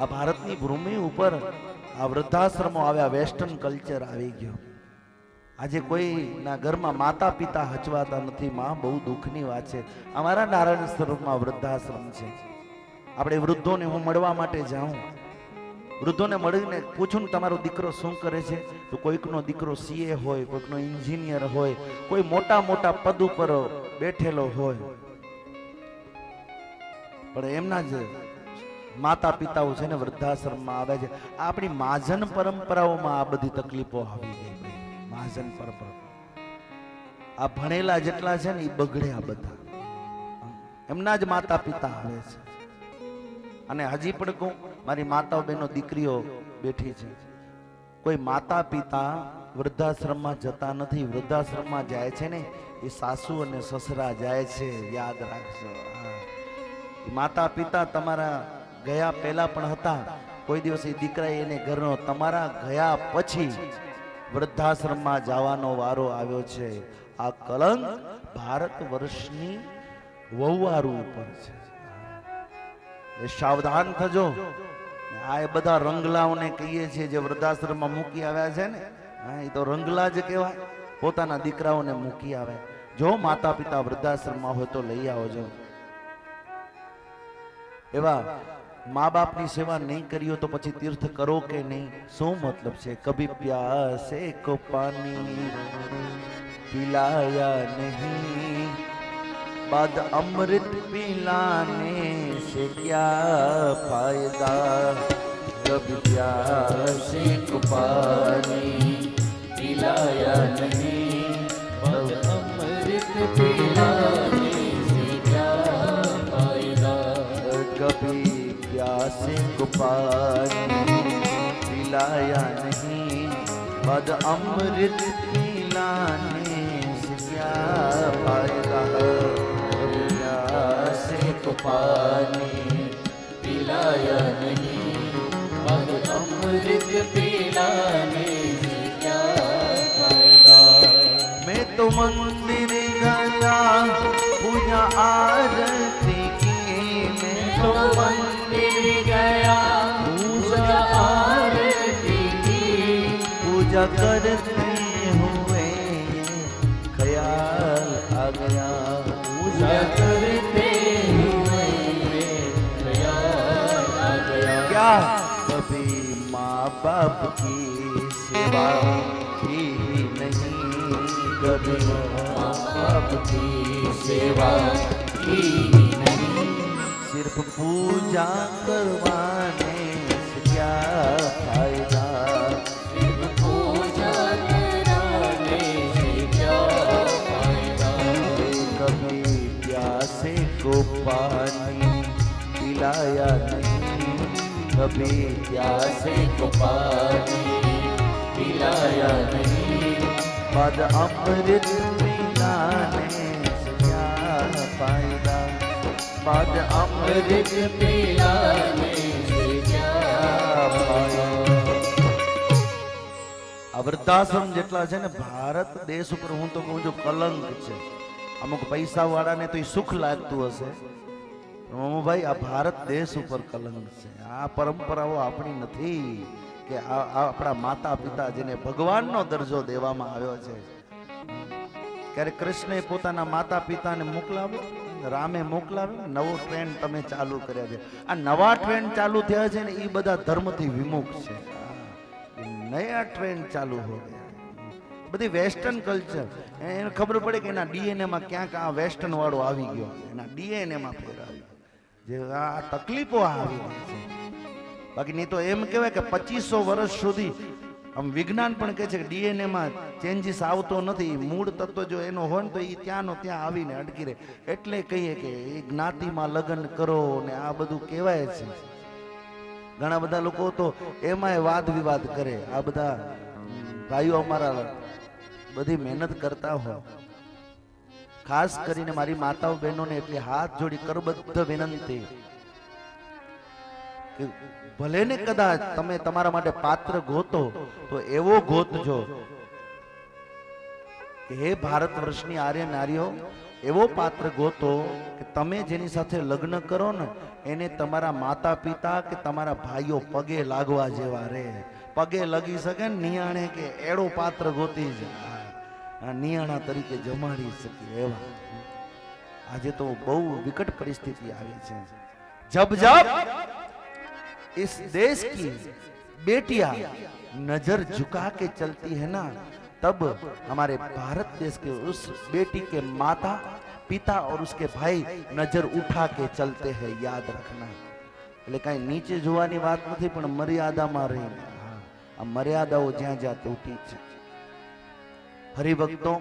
આ ભારતની ભૂમિ ઉપર આ વૃદ્ધાશ્રમો આવ્યા, વેસ્ટર્ન કલ્ચર આવી ગયો. આજે કોઈના ઘરમાં માતા પિતા હચવાતા નથી, માં બહુ દુઃખની વાત છે. અમારા નારાયણ સ્વરૂપમાં વૃદ્ધાશ્રમ છે. આપણે વૃદ્ધોને હું મળવા માટે જાઉં. વૃદ્ધોને મળીને પૂછું ને, તમારો દીકરો શું કરે છે? તો કોઈકનો દીકરો સીએ હોય, કોઈકનો એન્જિનિયર હોય, કોઈ મોટા મોટા પદ ઉપર બેઠેલો હોય. પણ એમના જ માતા પિતાઓ છે ને વૃદ્ધાશ્રમમાં આવે છે. આપણી મહાજન પરંપરાઓમાં આ બધી તકલીફો આવી ગઈ. મહાજન પરંપરા. આ ભણેલા જેટલા છે ને, એ બગડ્યા બધા. એમના જ માતા પિતા આવે છે. અને હજી પણ કહું, મારી માતાઓ બહેનો દીકરીઓ બેઠી છે. કોઈ માતા પિતા વૃદ્ધાશ્રમમાં જતા નથી. વૃદ્ધાશ્રમમાં જાય છે ને, એ સાસુ અને સસરા જાય છે. યાદ રાખજો. માતા પિતા તમારા ગયા પહેલા પણ હતા. કોઈ દિવસ એ દીકરા એને ઘરનો તમારા ગયા પછી વૃદ્ધાશ્રમમાં જવાનો વારો આવ્યો છે. આ કલંક ભારત વર્ષની વહુવારું ઉપર છે. એ સાવધાન થજો. આ એ બધા રંગલાઓને કહીએ છીએ જે વૃદ્ધાશ્રમમાં મૂકી આવ્યા છે ને, હા, એ તો રંગલા જ કહેવાય. પોતાના દીકરાઓને મૂકી આવે. જો માતા પિતા વૃદ્ધાશ્રમમાં હોય તો લઈ આવજો. એવા મા બાપની સેવા નહીં કરી હોય તો પછી તીર્થ કરો કે નહીં શું મતલબ છે કભી પ્યાસે કો પાની पिलाया नहीं बाद अमृत पिलाने से क्या फायदा कभी प्यासे को पानी पिलाया नहीं बाद अमृत पिलाने से क्या फायदा कभी પ્યાસી કુપારી પિલાયા નહીં પદ અમૃત પિલાને સિયા ફાયદા પ્યાસી કુપારી પિલાયા નહીં પદ અમૃત પિલાને મેં તો મંદિર ગયા પૂજા આરતી કી મેં તો મંદિર गया पूजा आरती की मैं मंदिर गया। पूजा आरती की। पूजा करते हुए ख्याल आ गया। पूजा करते हुए ख्याल आ गया। क्या? कभी माँ बाप की सेवा की नहीं। कभी माँ बाप की सेवा की પૂજા કરવાને ક્યાં ફાયદા કભી પ્યાસે કો પાની પિલાયા નહીં કભી પ્યાસે કો પાની પિલાયા નહીં પદ અમૃત પિલાને ક્યાં પદ અમૃત આ વૃદ્ધાશ્રમ જેટલા છે ને ભારત દેશ ઉપર હું તો કહું છું કલંક છે અમુક પૈસા વાળાને તો એ સુખ લાગતું હશે ભાઈ આ ભારત દેશ ઉપર કલંક છે આ પરંપરાઓ આપણી નથી કે આ આપણા માતા પિતા જેને ભગવાનનો દરજ્જો દેવામાં આવ્યો છે ક્યારે કૃષ્ણએ પોતાના માતા પિતાને મોકલાવ્યો રામે મોકલાવ્યો, નવો ટ્રેન્ડ તમે ચાલુ કર્યા છે. આ નવા ટ્રેન્ડ ચાલુ થયા છે ને એ બધા ધર્મથી વિમુખ છે. નયા ટ્રેન્ડ ચાલુ હોય બધી વેસ્ટર્ન કલ્ચર એને ખબર પડે કે એના ડીએનએમાં ક્યાંક આ વેસ્ટર્ન વાળો આવી ગયો. એના ડીએનએમાં માં આવ્યો જે આ તકલીફો આવી છે. બાકી નહીં તો એમ કહેવાય કે પચીસો વર્ષ સુધી આમ વિજ્ઞાન પણ કહે છે કે ડીએનએ માં ચેન્જીસ આવતો નથી. મૂળ તત્વ જો એનો હોય ને તો એ ત્યાંનો ત્યાં આવીને અટકી રહે. એટલે કહીએ કે એ જ્ઞાતિમાં લગ્ન કરો ને આ બધું કહેવાય છે. ઘણા બધા લોકો તો એમાંય વાદ વિવાદ કરે. આ બધા ભાઈઓ અમારા બધી મહેનત કરતા હોય. ખાસ કરીને મારી માતાઓ બહેનોને એટલી હાથ જોડી કરબદ્ધ વિનંતી. કે ભલે ને કદાચ તમે તમારા માટે પાત્ર ગોતો, તો એવો ગોતજો હે ભારત વર્ષની આર્ય નારીઓ, એવો પાત્ર ગોતો કે તમે જેની સાથે લગ્ન કરો ને, એને તમારા માતા પિતા કે તમારા ભાઈઓ પગે લાગવા જેવા રે. પગે લગી શકે ને નિયાણે કે એડો પાત્ર ગોતી જ. આ નિયાણા તરીકે જમાડી શકે એવા. આજે તો બહુ વિકટ પરિસ્થિતિ આવી છે. જબ જબ इस देश की बेटियां नजर झुका के चलती है ना तब हमारे भारत देश के उस बेटी के माता पिता और उसके भाई नजर उठा के चलते हैं યાદ રખના એટલે કાંઈ નીચે જોવાની વાત નથી પણ મર્યાદામાં રહીને હા, આ મર્યાદાઓ જ્યાં જ્યાં તૂટી છે હરિભક્તો